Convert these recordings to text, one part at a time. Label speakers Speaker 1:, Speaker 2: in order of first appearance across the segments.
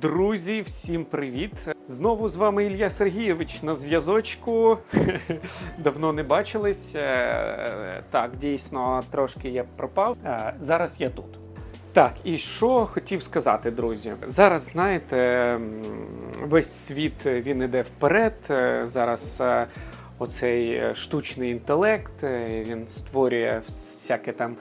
Speaker 1: Друзі, всім привіт! Знову з вами Ілля Сергійович на зв'язочку. Давно не бачились. Е, Так, дійсно, трошки я пропав. Е, Зараз я тут. Так, і що хотів сказати, друзі? Зараз знаєте, весь світ він іде вперед. Е, Зараз оцей штучний інтелект він створює всяке там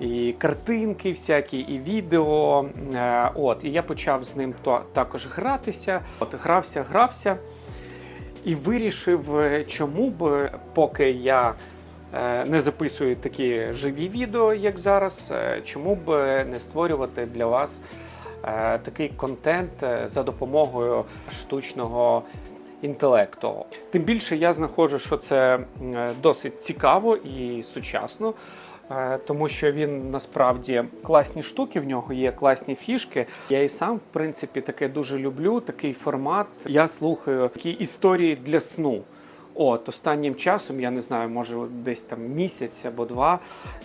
Speaker 1: і картинки, всякі, і відео. Е, От, і я почав з ним також гратися. От грався, грався і вирішив, е, чому б, поки я е, не записую такі живі відео, як зараз, чому б не створювати для вас такий контент за допомогою штучного інтелекту. Тим більше я знаходжу, що це досить цікаво і сучасно. Е, Тому що він насправді класні штуки в нього є, класні фішки. Я і сам, в принципі, таке дуже люблю. Такий формат. Я слухаю такі історії для сну. От останнім часом, я не знаю, може десь там місяць або два.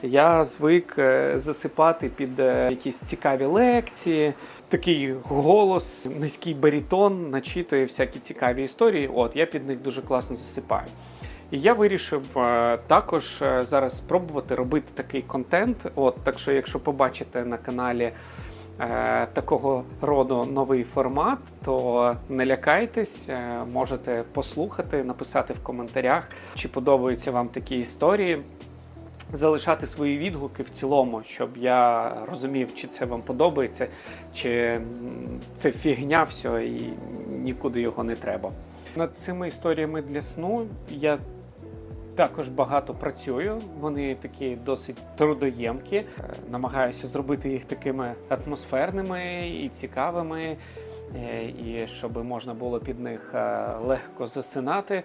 Speaker 1: Я звик е, засипати під е, якісь цікаві лекції. Такий голос, низький барітон, начитує всякі цікаві історії. От я під них дуже класно засипаю. І я вирішив е, також е, зараз спробувати робити такий контент. От так що, якщо побачите на каналі е, такого роду новий формат, то не лякайтесь, е, можете послухати, написати в коментарях, чи подобаються вам такі історії. Залишати свої відгуки в цілому, щоб я розумів, чи це вам подобається, чи це фігня все і нікуди його не треба. Над цими історіями для сну я також багато працюю. Вони такі досить трудоємкі. Е, Намагаюся зробити їх такими атмосферними і цікавими, е, і щоб можна було під них е, легко засинати.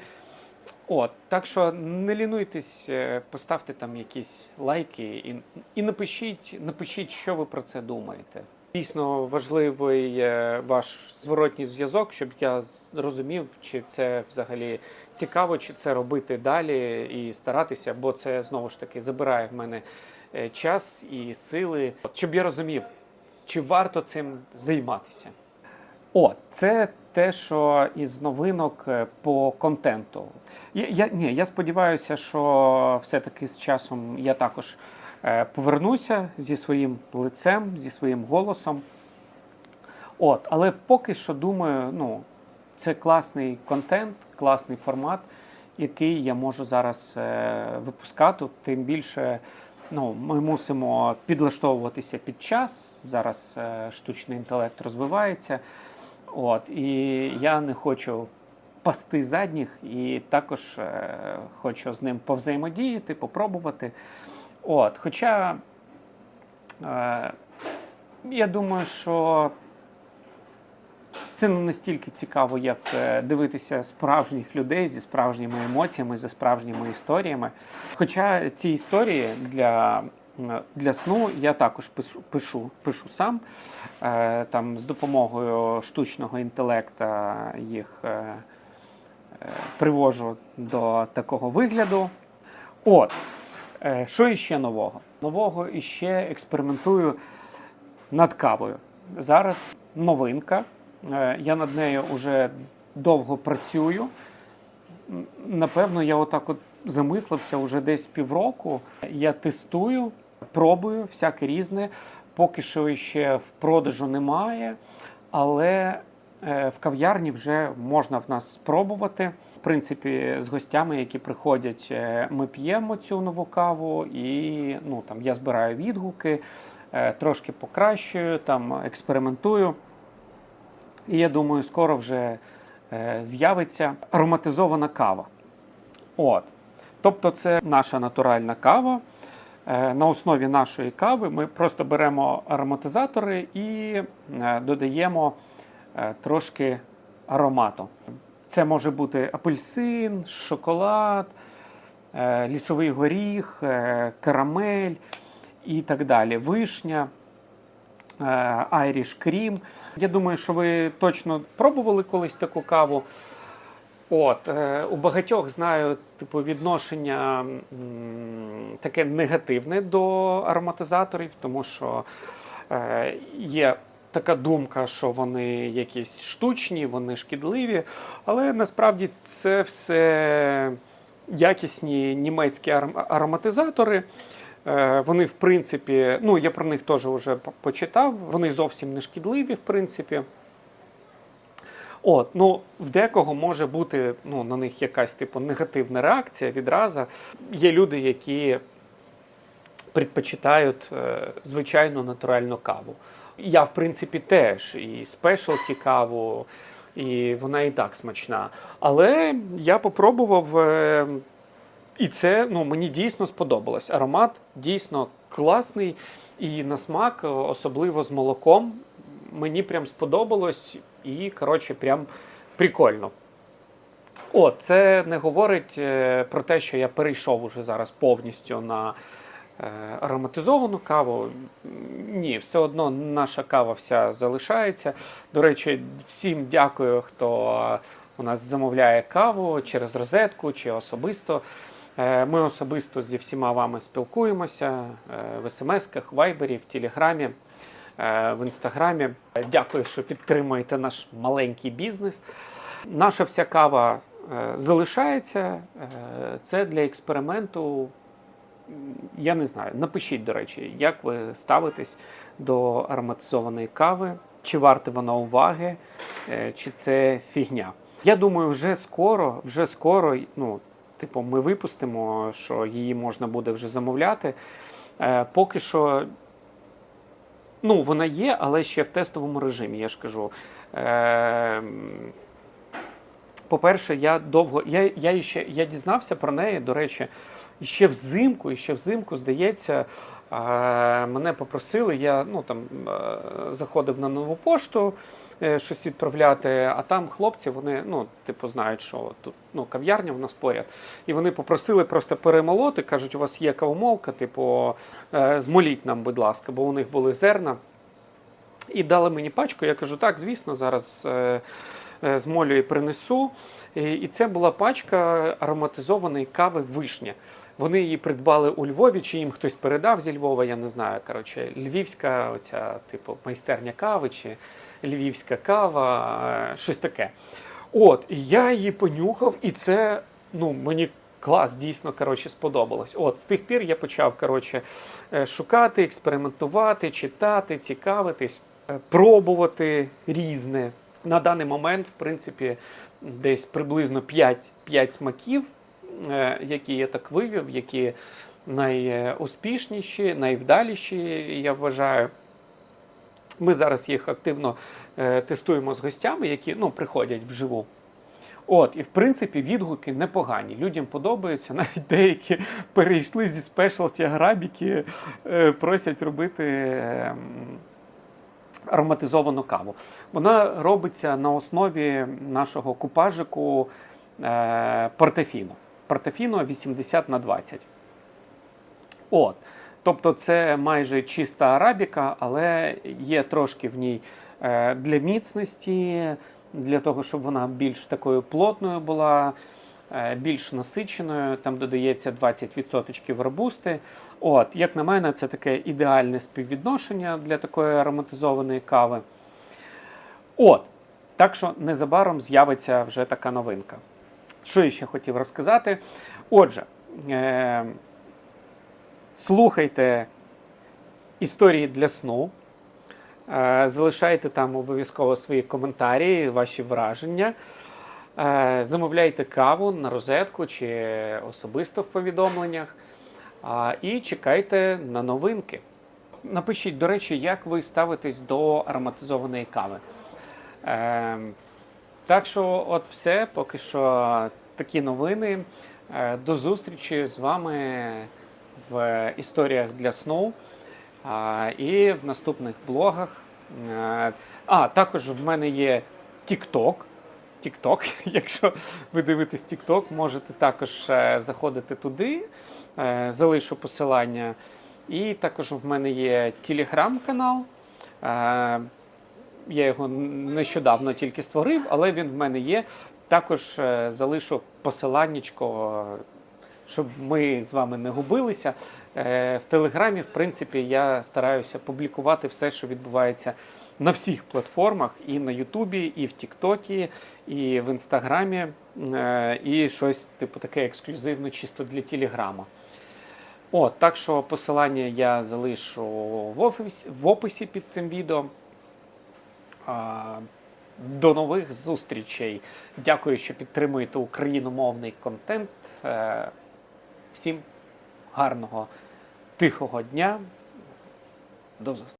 Speaker 1: От, так що не лінуйтесь, поставте там якісь лайки і, і напишіть, напишіть, що ви про це думаєте. Дійсно важливий ваш зворотній зв'язок, щоб я розумів, чи це взагалі цікаво, чи це робити далі і старатися, бо це знову ж таки забирає в мене е, час і сили, щоб я розумів, чи варто цим займатися. О, це те, що із новинок е, по контенту. Я, я, ні, я сподіваюся, що все-таки з часом я також повернуся зі своїм лицем, зі своїм голосом. От, але поки що думаю, ну, це класний контент, класний формат, який я можу зараз е, випускати. Тим більше ну, ми мусимо підлаштовуватися під час. Зараз е, штучний інтелект розвивається. От, і я не хочу пасти задніх, і також е, хочу з ним повзаємодіяти, попробувати. От, хоча е, я думаю, що це не настільки цікаво, як е, дивитися справжніх людей зі справжніми емоціями, зі справжніми історіями. Хоча ці історії для, для сну я також пишу, пишу, пишу сам. Е, Там з допомогою штучного інтелекта їх е, е, привожу до такого вигляду. От, що іще нового? Нового іще експериментую над кавою. Зараз новинка. Е, Я над нею вже довго працюю. Напевно, я отак от замислився вже десь півроку. Я тестую, пробую всяке різне. Поки що ще в продажу немає, але е, в кав'ярні вже можна в нас спробувати. Принципі, з гостями, які приходять, е, ми п'ємо цю нову каву, і ну, там, я збираю відгуки, е, трошки покращую, там, експериментую. І я думаю, скоро вже е, з'явиться ароматизована кава. От. Тобто, це наша натуральна кава. На основі нашої кави ми просто беремо ароматизатори і додаємо трошки аромату. Це може бути апельсин, шоколад, е, лісовий горіх, е, карамель і так далі. Вишня. Irish Cream. Я думаю, що ви точно пробували колись таку каву. От, е, у багатьох знаю, типу, відношення таке негативне до ароматизаторів, тому що е, є така думка, що вони якісь штучні, вони шкідливі, але насправді це все якісні німецькі ароматизатори. Е, Вони, в принципі, ну я про них теж вже почитав. Вони зовсім не шкідливі, в принципі. От, ну, в декого може бути ну, на них якась типу негативна реакція, відраза. Є люди, які предпочитають е, звичайну натуральну каву. Я, в принципі, теж і спешалті каву, і вона і так смачна. Але я попробував, е, і це ну, мені дійсно сподобалось. Аромат дійсно класний і на смак, е, особливо з молоком. Мені прям сподобалось і, коротше, прям прикольно. О, це не говорить е, про те, що я перейшов уже зараз повністю на ароматизовану каву. Ні, все одно наша кава вся залишається. До речі, всім дякую, хто у нас замовляє каву через розетку чи особисто. Е, Ми особисто зі всіма вами спілкуємося е, в смс-ках, вайбері, в Телеграмі, е, в інстаграмі. Е, Дякую, що підтримуєте наш маленький бізнес. Наша вся кава е, залишається. Е, Це для експерименту. Я не знаю. Напишіть, до речі, як ви ставитесь до ароматизованої кави, чи варте вона уваги, е, чи це фігня. Я думаю, вже скоро, вже скоро, ну, типу, ми випустимо, що її можна буде вже замовляти. Е, Поки що Ну, вона є, але ще в тестовому режимі, я ж кажу. Е, по-перше, я довго. Я, я, ще, я дізнався про неї, до речі, ще взимку, і ще взимку, здається, е, мене попросили. Я ну, там, е, заходив на нову пошту е, щось відправляти, а там хлопці, вони ну, типу, знають, що тут ну, кав'ярня в нас поряд. І вони попросили просто перемолоти. Кажуть, у вас є кавомолка, типу, змоліть нам, будь ласка, бо у них були зерна. І дали мені пачку. Я кажу, так, звісно, зараз змолю і принесу. І, це була пачка ароматизованої кави вишня. Вони її придбали у Львові, чи їм хтось передав зі Львова, я не знаю. Коротше, львівська, оця, типу, майстерня кави, чи львівська кава, е, щось таке. От, і я її понюхав, і це ну, мені клас дійсно коротше, сподобалось. От, з тих пір я почав коротше, е, шукати, експериментувати, читати, цікавитись, е, пробувати різне. На даний момент, в принципі, десь приблизно 5, 5 смаків, е, які я так вивів, які найуспішніші, найвдаліші, я вважаю. Ми зараз їх активно е, тестуємо з гостями, які ну, приходять вживу. От, і в принципі відгуки непогані. Людям подобаються. Навіть деякі перейшли зі спешалті арабіки, е, просять робити е, ароматизовану каву. Вона робиться на основі нашого купажику е, Портофіно. Портофіно 80 на 20. От. Тобто це майже чиста арабіка, але є трошки в ній е, для міцності, для того, щоб вона більш такою плотною була, більш насиченою. Там додається 20% робусти. От, як на мене, це таке ідеальне співвідношення для такої ароматизованої кави. От. Так що незабаром з'явиться вже така новинка. Що я ще хотів розказати? Отже, е- слухайте історії для сну. Е, Залишайте там обов'язково свої коментарі, ваші враження. Е, Замовляйте каву на розетку чи особисто в повідомленнях. І чекайте на новинки. Напишіть, до речі, як ви ставитесь до ароматизованої кави. Е, Так що, от все, поки що такі новини. Е, До зустрічі з вами в історіях для сну і в наступних блогах. А, також в мене є TikTok. TikTok. Якщо ви дивитесь TikTok, можете також е, заходити туди, Е, залишу посилання. І також в мене є телеграм-канал. Е, Я його нещодавно тільки створив, але він в мене є. Також залишу посиланнячко, щоб ми з вами не губилися. В Телеграмі, в принципі, я стараюся публікувати все, що відбувається на всіх платформах: і на Ютубі, і в Тіктокі, і в Інстаграмі, е, і щось типу таке ексклюзивне, чисто для Телеграма. О, так що посилання я залишу в описі, в описі під цим відео. До нових зустрічей. Дякую, що підтримуєте україномовний контент. Е, Всім гарного, тихого дня. До зустрічі.